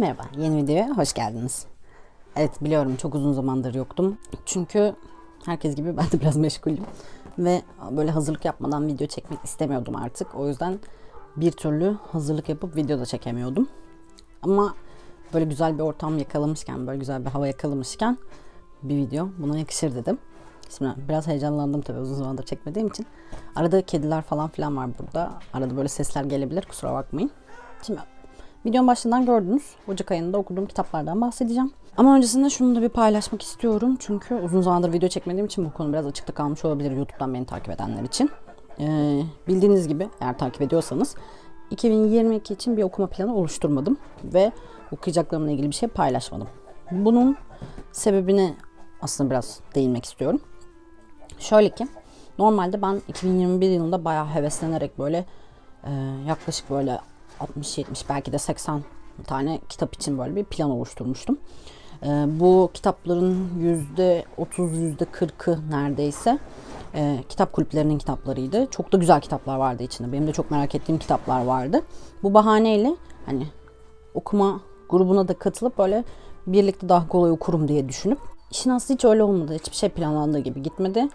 merhaba. Yeni videoya hoş geldiniz. Evet biliyorum çok uzun zamandır yoktum. Çünkü herkes gibi ben de biraz meşgulüm. Ve böyle hazırlık yapmadan video çekmek istemiyordum artık. O yüzden bir türlü hazırlık yapıp video da çekemiyordum. Ama böyle güzel bir ortam yakalamışken, böyle güzel bir hava yakalamışken bir video buna yakışır dedim. Şimdi biraz heyecanlandım tabii uzun zamandır çekmediğim için. Arada kediler falan filan var burada. Arada böyle sesler gelebilir kusura bakmayın. Şimdi videonun başından gördünüz. Ocak ayında okuduğum kitaplardan bahsedeceğim. Ama öncesinde şunu da bir paylaşmak istiyorum. Çünkü uzun zamandır video çekmediğim için bu konu biraz açıkta kalmış olabilir YouTube'dan beni takip edenler için. Ee, bildiğiniz gibi eğer takip ediyorsanız 2022 için bir okuma planı oluşturmadım ve okuyacaklarımla ilgili bir şey paylaşmadım. Bunun sebebine aslında biraz değinmek istiyorum. Şöyle ki normalde ben 2021 yılında bayağı heveslenerek böyle e, yaklaşık böyle 60-70 belki de 80 tane kitap için böyle bir plan oluşturmuştum. E, bu kitapların %30 %40'ı neredeyse e, kitap kulüplerinin kitaplarıydı. Çok da güzel kitaplar vardı içinde. Benim de çok merak ettiğim kitaplar vardı. Bu bahaneyle hani okuma grubuna da katılıp böyle birlikte daha kolay okurum diye düşünüp işin aslı hiç öyle olmadı. Hiçbir şey planlandığı gibi gitmedi.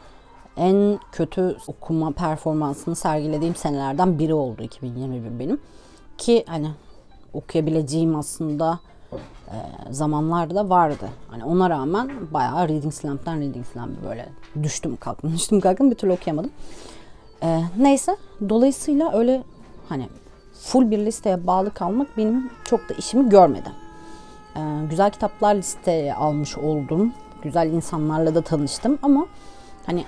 En kötü okuma performansını sergilediğim senelerden biri oldu 2021 benim. Ki hani okuyabileceğim aslında e, zamanlarda da vardı. Hani ona rağmen bayağı Reading Slamp'ten Reading Slamp'e böyle düştüm kalktım düştüm kalktım bir türlü okuyamadım. E, neyse dolayısıyla öyle hani full bir listeye bağlı kalmak benim çok da işimi görmedi. E, güzel kitaplar listeye almış oldum. Güzel insanlarla da tanıştım ama hani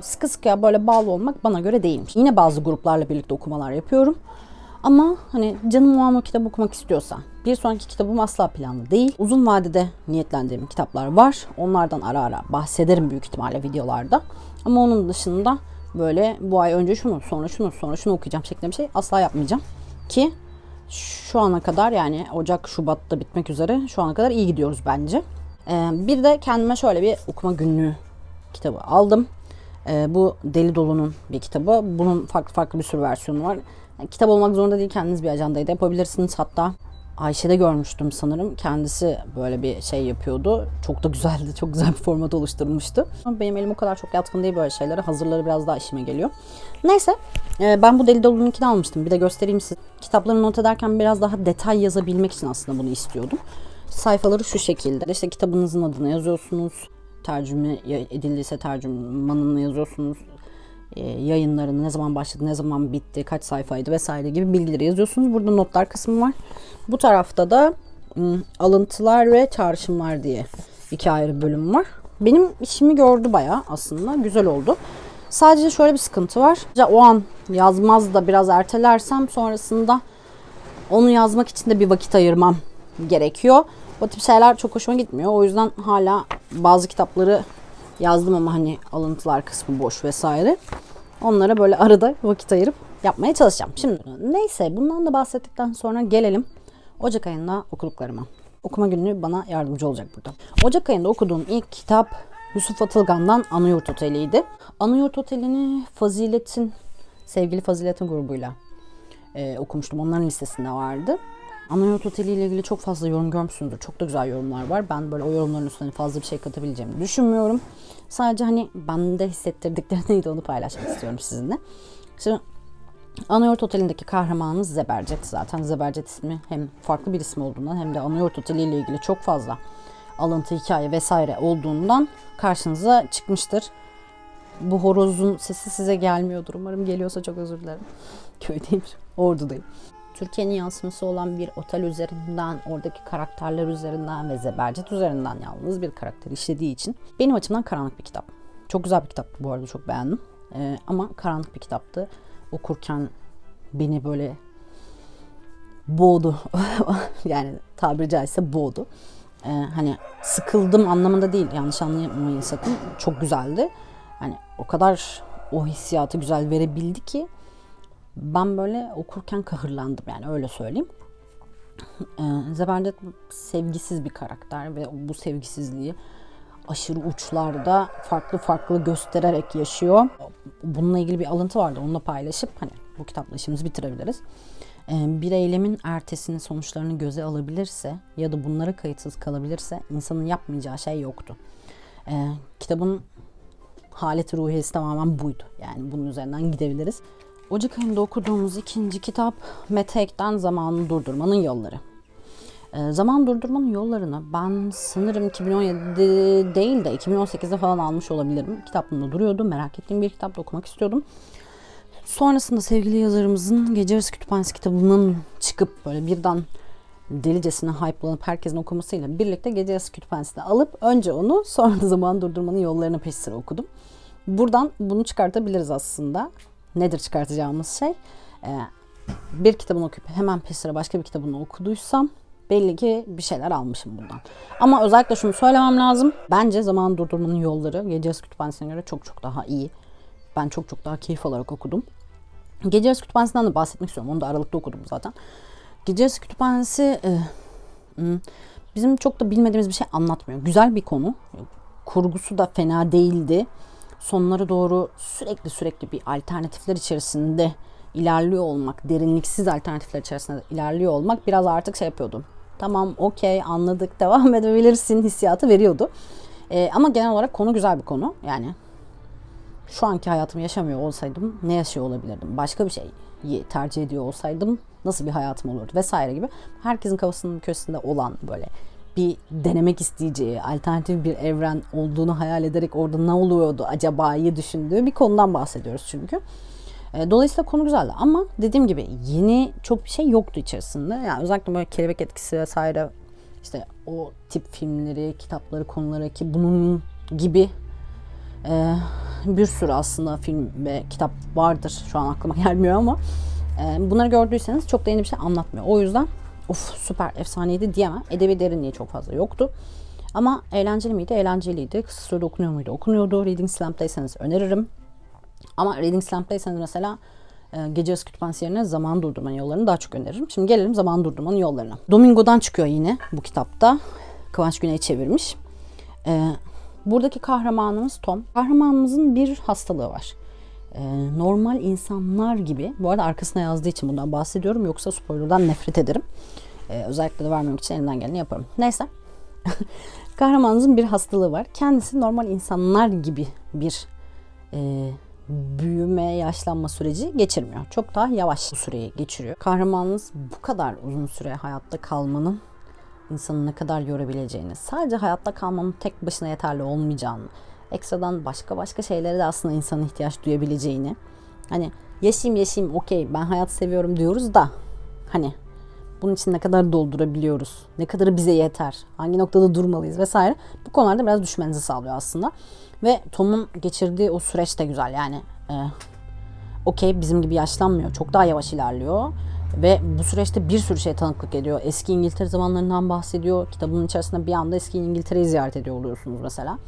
sıkı sıkıya böyle bağlı olmak bana göre değilmiş. Yine bazı gruplarla birlikte okumalar yapıyorum. Ama hani canım o an o kitabı okumak istiyorsa bir sonraki kitabım asla planlı değil. Uzun vadede niyetlendiğim kitaplar var. Onlardan ara ara bahsederim büyük ihtimalle videolarda. Ama onun dışında böyle bu ay önce şunu sonra şunu sonra şunu okuyacağım şeklinde bir şey asla yapmayacağım. Ki şu ana kadar yani Ocak Şubat'ta bitmek üzere şu ana kadar iyi gidiyoruz bence. Ee, bir de kendime şöyle bir okuma günlüğü kitabı aldım. Ee, bu Deli Dolu'nun bir kitabı. Bunun farklı farklı bir sürü versiyonu var. Yani kitap olmak zorunda değil. Kendiniz bir ajandayı da yapabilirsiniz. Hatta Ayşe'de görmüştüm sanırım. Kendisi böyle bir şey yapıyordu. Çok da güzeldi. Çok güzel bir format oluşturmuştu. Benim elim o kadar çok yatkın değil böyle şeylere. Hazırları biraz daha işime geliyor. Neyse e, ben bu Deli Dolu'nunkini almıştım. Bir de göstereyim size. Kitapları not ederken biraz daha detay yazabilmek için aslında bunu istiyordum. Sayfaları şu şekilde. İşte kitabınızın adını yazıyorsunuz. Tercüme edildiyse tercümanını yazıyorsunuz yayınlarını ne zaman başladı, ne zaman bitti, kaç sayfaydı vesaire gibi bilgileri yazıyorsunuz. Burada notlar kısmı var. Bu tarafta da alıntılar ve çağrışımlar diye iki ayrı bölüm var. Benim işimi gördü bayağı aslında. Güzel oldu. Sadece şöyle bir sıkıntı var. O an yazmaz da biraz ertelersem sonrasında onu yazmak için de bir vakit ayırmam gerekiyor. O tip şeyler çok hoşuma gitmiyor. O yüzden hala bazı kitapları yazdım ama hani alıntılar kısmı boş vesaire. Onlara böyle arada vakit ayırıp yapmaya çalışacağım. Şimdi neyse bundan da bahsettikten sonra gelelim Ocak ayında okuduklarıma. Okuma günlüğü bana yardımcı olacak burada. Ocak ayında okuduğum ilk kitap Yusuf Atılgan'dan Anıyurt Oteli'ydi. Anıyurt Oteli'ni Fazilet'in, sevgili Fazilet'in grubuyla e, okumuştum. Onların listesinde vardı. Anayurt Oteli ile ilgili çok fazla yorum görmüşsünüzdür. Çok da güzel yorumlar var. Ben böyle o yorumların üstüne fazla bir şey katabileceğimi düşünmüyorum. Sadece hani bende hissettirdikleri neydi onu paylaşmak istiyorum sizinle. Şimdi Anayurt Oteli'ndeki kahramanımız Zebercet. Zaten Zebercet ismi hem farklı bir isim olduğundan hem de Anayurt Oteli ile ilgili çok fazla alıntı, hikaye vesaire olduğundan karşınıza çıkmıştır. Bu horozun sesi size gelmiyordur. Umarım geliyorsa çok özür dilerim. Köydeyim, ordudayım. Türkiye'nin yansıması olan bir otel üzerinden, oradaki karakterler üzerinden ve Zebercet üzerinden yalnız bir karakter işlediği için benim açımdan karanlık bir kitap. Çok güzel bir kitap bu arada çok beğendim. Ee, ama karanlık bir kitaptı. Okurken beni böyle boğdu. yani tabiri caizse boğdu. Ee, hani sıkıldım anlamında değil yanlış anlamayın sakın. Çok güzeldi. Hani o kadar o hissiyatı güzel verebildi ki ben böyle okurken kahırlandım yani öyle söyleyeyim. Ee, Zeberdet sevgisiz bir karakter ve bu sevgisizliği aşırı uçlarda farklı farklı göstererek yaşıyor. Bununla ilgili bir alıntı vardı. Onunla paylaşıp hani bu kitapla işimizi bitirebiliriz. e, bir eylemin ertesinin sonuçlarını göze alabilirse ya da bunlara kayıtsız kalabilirse insanın yapmayacağı şey yoktu. E, kitabın haleti ruhiyesi tamamen buydu. Yani bunun üzerinden gidebiliriz. Ocak ayında okuduğumuz ikinci kitap Mete Zamanı Durdurmanın Yolları. E, zaman durdurmanın yollarını ben sanırım 2017 değil de 2018'de falan almış olabilirim. Kitaplığımda duruyordu. Merak ettiğim bir kitap okumak istiyordum. Sonrasında sevgili yazarımızın Gece Yarısı Kütüphanesi kitabının çıkıp böyle birden delicesine hype'lanıp herkesin okumasıyla birlikte Gece Yarısı Kütüphanesi'ne alıp önce onu sonra da zaman durdurmanın yollarını peş sıra okudum. Buradan bunu çıkartabiliriz aslında. Nedir çıkartacağımız şey? Ee, bir kitabını okuyup hemen peş sıra başka bir kitabını okuduysam belli ki bir şeyler almışım buradan. Ama özellikle şunu söylemem lazım. Bence zaman durdurmanın yolları Gece Yarısı Kütüphanesi'ne göre çok çok daha iyi. Ben çok çok daha keyif alarak okudum. Gece Yarısı Kütüphanesi'nden de bahsetmek istiyorum. Onu da Aralık'ta okudum zaten. Gece Yarısı Kütüphanesi e, bizim çok da bilmediğimiz bir şey anlatmıyor. Güzel bir konu. Kurgusu da fena değildi. Sonlara doğru sürekli sürekli bir alternatifler içerisinde ilerliyor olmak, derinliksiz alternatifler içerisinde ilerliyor olmak biraz artık şey yapıyordu. Tamam, okey, anladık, devam edebilirsin hissiyatı veriyordu. E, ama genel olarak konu güzel bir konu. Yani şu anki hayatımı yaşamıyor olsaydım ne yaşıyor olabilirdim? Başka bir şeyi tercih ediyor olsaydım nasıl bir hayatım olurdu vesaire gibi. Herkesin kafasının köşesinde olan böyle bir denemek isteyeceği alternatif bir evren olduğunu hayal ederek orada ne oluyordu acaba'yı düşündüğü bir konudan bahsediyoruz çünkü. E, Dolayısıyla konu güzeldi ama dediğim gibi yeni çok bir şey yoktu içerisinde. Yani özellikle böyle kelebek etkisi vesaire işte o tip filmleri, kitapları, konuları ki bunun gibi ee, bir sürü aslında film ve kitap vardır. Şu an aklıma gelmiyor ama e, bunları gördüyseniz çok da yeni bir şey anlatmıyor. O yüzden of süper efsaneydi diyemem. Edebi derinliği çok fazla yoktu. Ama eğlenceli miydi? Eğlenceliydi. Kısa sürede okunuyor muydu? Okunuyordu. Reading Slamp'tayseniz öneririm. Ama Reading Slamp'tayseniz mesela e, Gece Yarısı Kütüphanesi yerine zaman durdurmanın yollarını daha çok öneririm. Şimdi gelelim zaman durdurmanın yollarına. Domingo'dan çıkıyor yine bu kitapta. Kıvanç Güney çevirmiş. E, Buradaki kahramanımız Tom. Kahramanımızın bir hastalığı var. Ee, normal insanlar gibi, bu arada arkasına yazdığı için bundan bahsediyorum. Yoksa spoilerdan nefret ederim. Ee, özellikle de vermemek için elimden geleni yaparım. Neyse. Kahramanımızın bir hastalığı var. Kendisi normal insanlar gibi bir e, büyüme, yaşlanma süreci geçirmiyor. Çok daha yavaş bu süreyi geçiriyor. Kahramanımız bu kadar uzun süre hayatta kalmanın insanı ne kadar yorabileceğini, sadece hayatta kalmanın tek başına yeterli olmayacağını, ekstradan başka başka şeylere de aslında insanın ihtiyaç duyabileceğini. Hani yaşayayım yaşayayım okey ben hayat seviyorum diyoruz da hani bunun için ne kadar doldurabiliyoruz, ne kadarı bize yeter, hangi noktada durmalıyız vesaire bu konularda biraz düşmenizi sağlıyor aslında. Ve Tom'un geçirdiği o süreç de güzel yani e, okey bizim gibi yaşlanmıyor, çok daha yavaş ilerliyor ve bu süreçte bir sürü şey tanıklık ediyor. Eski İngiltere zamanlarından bahsediyor. Kitabının içerisinde bir anda eski İngiltere'yi ziyaret ediyor oluyorsunuz mesela.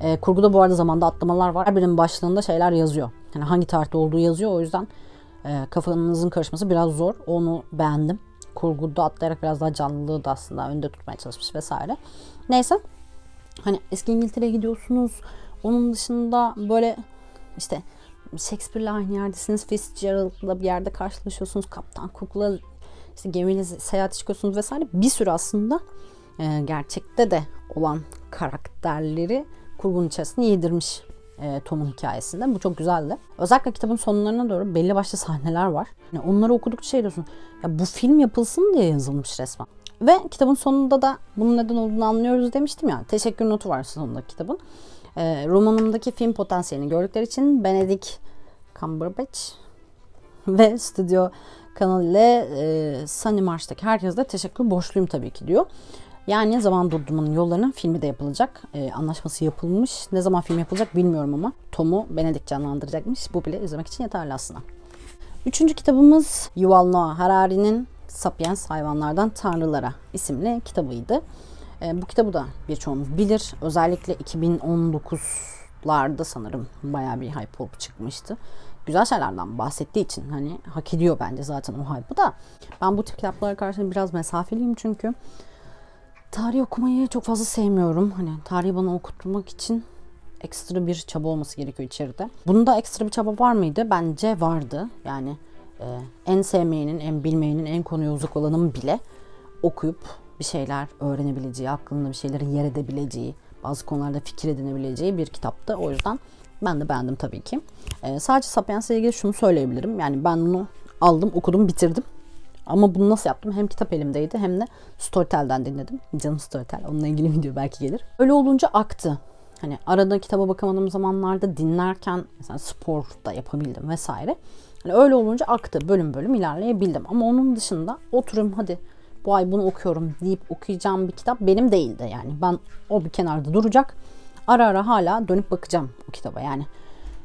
E, kurguda bu arada zamanda atlamalar var. Her birinin başlığında şeyler yazıyor. Yani hangi tarihte olduğu yazıyor. O yüzden e, kafanızın karışması biraz zor. Onu beğendim. Kurguda atlayarak biraz daha canlılığı da aslında önde tutmaya çalışmış vesaire. Neyse. Hani eski İngiltere'ye gidiyorsunuz. Onun dışında böyle işte Shakespeare'le aynı yerdesiniz. Fitzgerald'la bir yerde karşılaşıyorsunuz. Kaptan Cook'la işte gemiyle seyahat çıkıyorsunuz vesaire. Bir sürü aslında e, gerçekte de olan karakterleri kurgunun içerisine yedirmiş e, Tom'un hikayesinde. Bu çok güzeldi. Özellikle kitabın sonlarına doğru belli başlı sahneler var. Yani onları okudukça şey diyorsun. Ya bu film yapılsın diye yazılmış resmen. Ve kitabın sonunda da bunun neden olduğunu anlıyoruz demiştim ya. Teşekkür notu var sonunda kitabın. E, romanımdaki film potansiyelini gördükleri için Benedict Cumberbatch ve stüdyo kanalı ile e, Sunny Marsh'taki herkese de teşekkür borçluyum tabii ki diyor. Yani zaman durdurmanın yollarının filmi de yapılacak. E, anlaşması yapılmış. Ne zaman film yapılacak bilmiyorum ama Tom'u Benedict canlandıracakmış. Bu bile izlemek için yeterli aslında. Üçüncü kitabımız Yuval Noah Harari'nin Sapiens Hayvanlardan Tanrılara isimli kitabıydı. E, bu kitabı da birçoğumuz bilir. Özellikle 2019'larda sanırım bayağı bir hype olup çıkmıştı. Güzel şeylerden bahsettiği için hani hak ediyor bence zaten o hype'ı da. Ben bu tip kitaplara karşı biraz mesafeliyim çünkü tarih okumayı çok fazla sevmiyorum. Hani tarihi bana okutmak için ekstra bir çaba olması gerekiyor içeride. Bunda ekstra bir çaba var mıydı? Bence vardı. Yani e, en sevmeyenin, en bilmeyenin, en konuya uzak olanın bile okuyup bir şeyler öğrenebileceği, aklında bir şeyleri yer edebileceği, bazı konularda fikir edinebileceği bir kitaptı. O yüzden ben de beğendim tabii ki. Ee, sadece Sapiens'le ilgili şunu söyleyebilirim. Yani ben bunu aldım, okudum, bitirdim. Ama bunu nasıl yaptım? Hem kitap elimdeydi hem de Storytel'den dinledim. Canım Storytel. Onunla ilgili video belki gelir. Öyle olunca aktı. Hani arada kitaba bakamadığım zamanlarda dinlerken mesela spor da yapabildim vesaire. Hani öyle olunca aktı. Bölüm bölüm ilerleyebildim. Ama onun dışında oturum hadi bu ay bunu okuyorum deyip okuyacağım bir kitap benim değildi yani. Ben o bir kenarda duracak. Ara ara hala dönüp bakacağım o kitaba yani.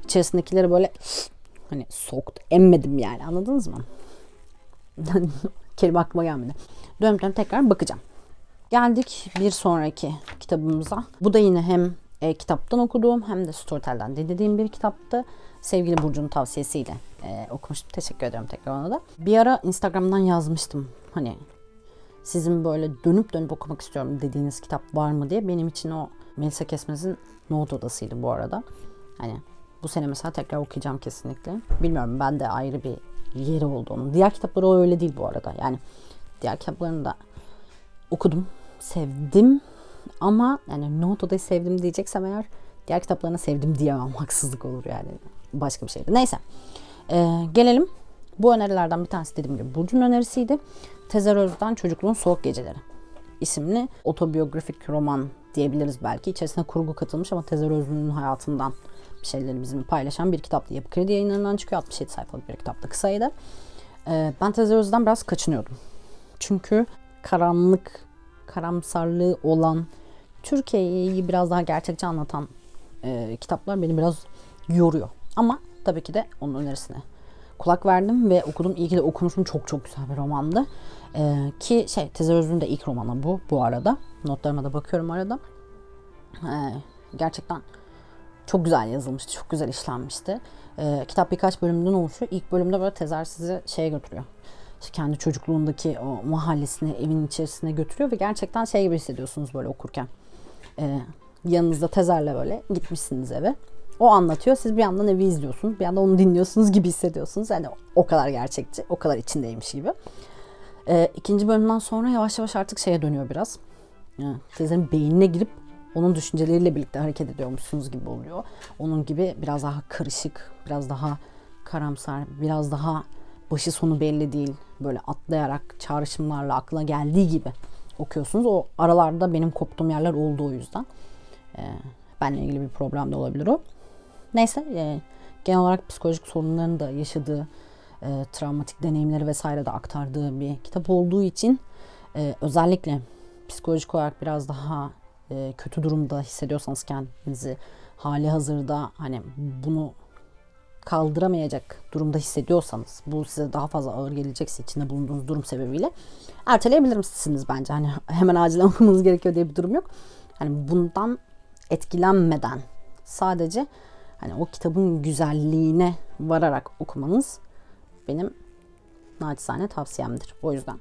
İçerisindekileri böyle hani soktu, emmedim yani anladınız mı? Kelime aklıma gelmedi. Dönüp dönüp tekrar bakacağım. Geldik bir sonraki kitabımıza. Bu da yine hem e, kitaptan okuduğum hem de Storytel'den dinlediğim bir kitaptı. Sevgili Burcu'nun tavsiyesiyle e, okumuştum. Teşekkür ederim tekrar ona da. Bir ara Instagram'dan yazmıştım. Hani sizin böyle dönüp dönüp okumak istiyorum dediğiniz kitap var mı diye. Benim için o Melisa Kesmez'in Nohut Odası'ydı bu arada. Hani bu sene mesela tekrar okuyacağım kesinlikle. Bilmiyorum ben de ayrı bir yeri oldu onun. Diğer kitapları öyle değil bu arada. Yani diğer kitaplarını da okudum, sevdim ama yani Nohut Odayı sevdim diyeceksem eğer diğer kitaplarını sevdim diyemem. Haksızlık olur yani. Başka bir şeydi. Neyse. Ee, gelelim. Bu önerilerden bir tanesi dediğim gibi Burcu'nun önerisiydi. Tezer Öz'den Çocukluğun Soğuk Geceleri isimli otobiyografik roman diyebiliriz belki. İçerisine kurgu katılmış ama Tezer Özlü'nün hayatından bir şeyleri bizimle paylaşan bir kitaptı. Yapı Kredi yayınlarından çıkıyor. 67 sayfalık bir kitaptı kısaydı. Ee, ben Tezer Öz'den biraz kaçınıyordum. Çünkü karanlık, karamsarlığı olan, Türkiye'yi biraz daha gerçekçi anlatan e, kitaplar beni biraz yoruyor. Ama tabii ki de onun önerisine kulak verdim ve okudum. İyi ki de okumuşum. Çok çok güzel bir romandı. Ee, ki şey Tezer Özlü'nün de ilk romanı bu bu arada. Notlarıma da bakıyorum arada. Ee, gerçekten çok güzel yazılmıştı. Çok güzel işlenmişti. Ee, kitap birkaç bölümden oluşuyor. İlk bölümde böyle Tezer sizi şeye götürüyor. İşte kendi çocukluğundaki o mahallesine, evin içerisine götürüyor ve gerçekten şey gibi hissediyorsunuz böyle okurken. Ee, yanınızda Tezer'le böyle gitmişsiniz eve. O anlatıyor. Siz bir yandan evi izliyorsunuz. Bir yandan onu dinliyorsunuz gibi hissediyorsunuz. Yani o kadar gerçekçi, o kadar içindeymiş gibi. Ee, ikinci bölümden sonra yavaş yavaş artık şeye dönüyor biraz. Yani Tezer'in beynine girip onun düşünceleriyle birlikte hareket ediyormuşsunuz gibi oluyor. Onun gibi biraz daha karışık, biraz daha karamsar, biraz daha başı sonu belli değil. Böyle atlayarak çağrışımlarla aklına geldiği gibi okuyorsunuz. O aralarda benim koptuğum yerler oldu o yüzden. Ee, benle ilgili bir problem de olabilir o. Neyse e, genel olarak psikolojik sorunlarını da yaşadığı, e, travmatik deneyimleri vesaire de aktardığı bir kitap olduğu için e, özellikle psikolojik olarak biraz daha e, kötü durumda hissediyorsanız kendinizi hali hazırda hani bunu kaldıramayacak durumda hissediyorsanız bu size daha fazla ağır gelecekse içinde bulunduğunuz durum sebebiyle erteleyebilirsiniz bence. Hani hemen acilen okumanız gerekiyor diye bir durum yok. Hani bundan etkilenmeden sadece hani o kitabın güzelliğine vararak okumanız benim naçizane tavsiyemdir. O yüzden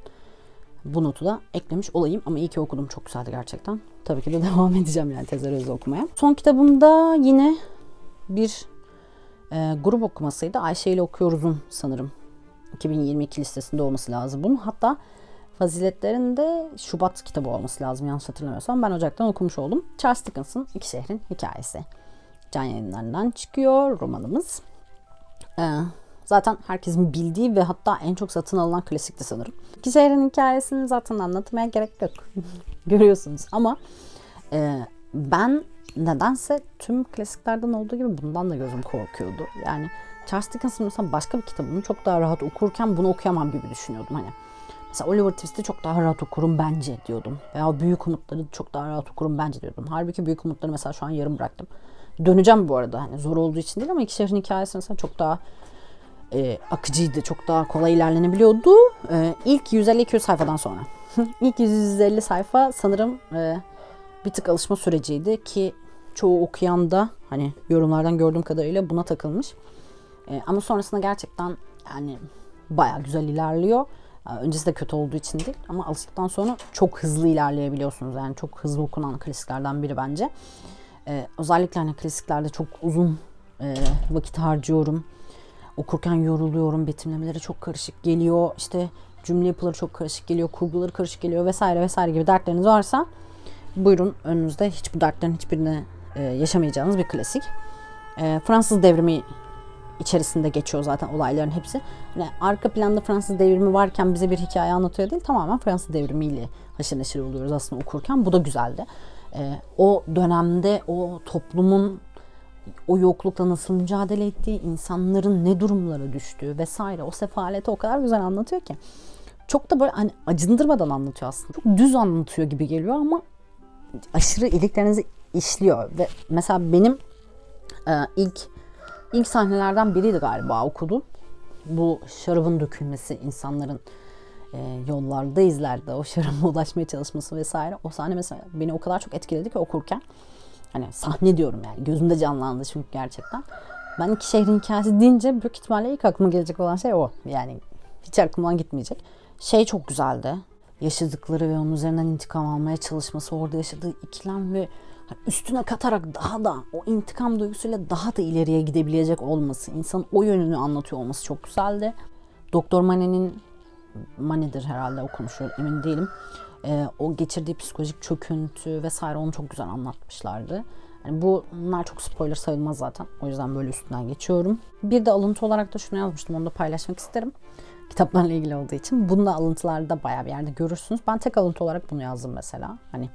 bu notu da eklemiş olayım ama iyi ki okudum çok güzeldi gerçekten. Tabii ki de devam edeceğim yani Tezer Öz'ü okumaya. Son kitabımda yine bir e, grup okumasıydı. Ayşe ile okuyoruz'un sanırım 2022 listesinde olması lazım bunun. Hatta Faziletlerin de Şubat kitabı olması lazım yanlış hatırlamıyorsam. Ben Ocak'tan okumuş oldum. Charles Dickens'ın İki Şehrin Hikayesi. Can yayınlarından çıkıyor romanımız. Ee, zaten herkesin bildiği ve hatta en çok satın alınan klasikti sanırım. İki Şehrin Hikayesini zaten anlatmaya gerek yok. Görüyorsunuz ama e, ben nedense tüm klasiklerden olduğu gibi bundan da gözüm korkuyordu. Yani Charles Dickens'ın mesela başka bir kitabını çok daha rahat okurken bunu okuyamam gibi düşünüyordum hani. Mesela Oliver Twist'i çok daha rahat okurum bence diyordum. Veya Büyük Umutları çok daha rahat okurum bence diyordum. Halbuki Büyük Umutları mesela şu an yarım bıraktım. Döneceğim bu arada hani zor olduğu için değil ama iki şehrin hikayesi mesela çok daha e, akıcıydı. Çok daha kolay ilerlenebiliyordu. E, ilk 150-200 sayfadan sonra. ilk 150 sayfa sanırım e, bir tık alışma süreciydi ki çoğu okuyan da hani yorumlardan gördüğüm kadarıyla buna takılmış. E, ama sonrasında gerçekten yani baya güzel ilerliyor. Öncesi de kötü olduğu için değil ama alıştıktan sonra çok hızlı ilerleyebiliyorsunuz. Yani çok hızlı okunan klasiklerden biri bence. Ee, özellikle hani klasiklerde çok uzun e, vakit harcıyorum. Okurken yoruluyorum. Betimlemeleri çok karışık geliyor. İşte cümle yapıları çok karışık geliyor. Kurguları karışık geliyor vesaire vesaire gibi dertleriniz varsa buyurun önünüzde hiç bu dertlerin hiçbirini e, yaşamayacağınız bir klasik. E, Fransız devrimi içerisinde geçiyor zaten olayların hepsi. Yani arka planda Fransız devrimi varken bize bir hikaye anlatıyor değil. Tamamen Fransız devrimiyle haşır neşir oluyoruz aslında okurken. Bu da güzeldi. E, o dönemde o toplumun o yoklukla nasıl mücadele ettiği, insanların ne durumlara düştüğü vesaire o sefaleti o kadar güzel anlatıyor ki. Çok da böyle hani acındırmadan anlatıyor aslında. Çok düz anlatıyor gibi geliyor ama aşırı iliklerinizi işliyor ve mesela benim e, ilk ilk sahnelerden biriydi galiba okudum. Bu şarabın dökülmesi, insanların e, yollarda izlerde o şaraba ulaşmaya çalışması vesaire. O sahne mesela beni o kadar çok etkiledi ki okurken. Hani sahne diyorum yani gözümde canlandı çünkü gerçekten. Ben iki şehrin hikayesi deyince büyük ihtimalle ilk aklıma gelecek olan şey o. Yani hiç aklımdan gitmeyecek. Şey çok güzeldi. Yaşadıkları ve onun üzerinden intikam almaya çalışması, orada yaşadığı ikilem ve üstüne katarak daha da o intikam duygusuyla daha da ileriye gidebilecek olması, insanın o yönünü anlatıyor olması çok güzeldi. Doktor Mane'nin Mane'dir herhalde o konuşuyor emin değilim. Ee, o geçirdiği psikolojik çöküntü vesaire onu çok güzel anlatmışlardı. Yani bu bunlar çok spoiler sayılmaz zaten. O yüzden böyle üstünden geçiyorum. Bir de alıntı olarak da şunu yazmıştım. Onu da paylaşmak isterim. Kitaplarla ilgili olduğu için. Bunu da alıntılarda bayağı bir yerde görürsünüz. Ben tek alıntı olarak bunu yazdım mesela. Hani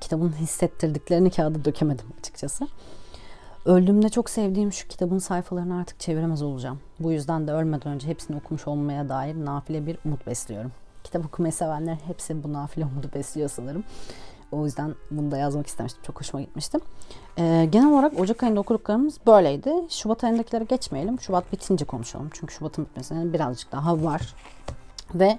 kitabın hissettirdiklerini kağıda dökemedim açıkçası. Öldüğümde çok sevdiğim şu kitabın sayfalarını artık çeviremez olacağım. Bu yüzden de ölmeden önce hepsini okumuş olmaya dair nafile bir umut besliyorum. Kitap okumayı sevenler hepsi bu nafile umudu besliyor sanırım. O yüzden bunu da yazmak istemiştim. Çok hoşuma gitmişti. Ee, genel olarak Ocak ayında okuduklarımız böyleydi. Şubat ayındakilere geçmeyelim. Şubat bitince konuşalım. Çünkü Şubat'ın bitmesine birazcık daha var. Ve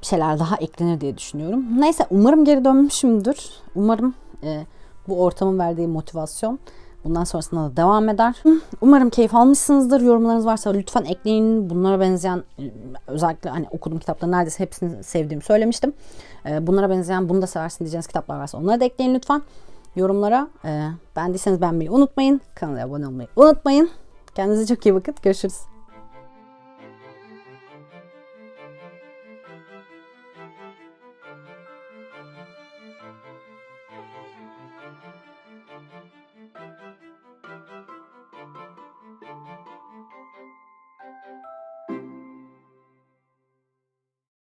bir şeyler daha eklenir diye düşünüyorum. Neyse umarım geri dönmüşümdür. Umarım e, bu ortamın verdiği motivasyon bundan sonrasında da devam eder. Umarım keyif almışsınızdır. Yorumlarınız varsa lütfen ekleyin. Bunlara benzeyen özellikle hani okuduğum kitapları neredeyse hepsini sevdiğimi söylemiştim. E, bunlara benzeyen bunu da seversin diyeceğiniz kitaplar varsa onları da ekleyin lütfen. Yorumlara e, beğendiyseniz beğenmeyi unutmayın. Kanala abone olmayı unutmayın. Kendinize çok iyi bakın. Görüşürüz.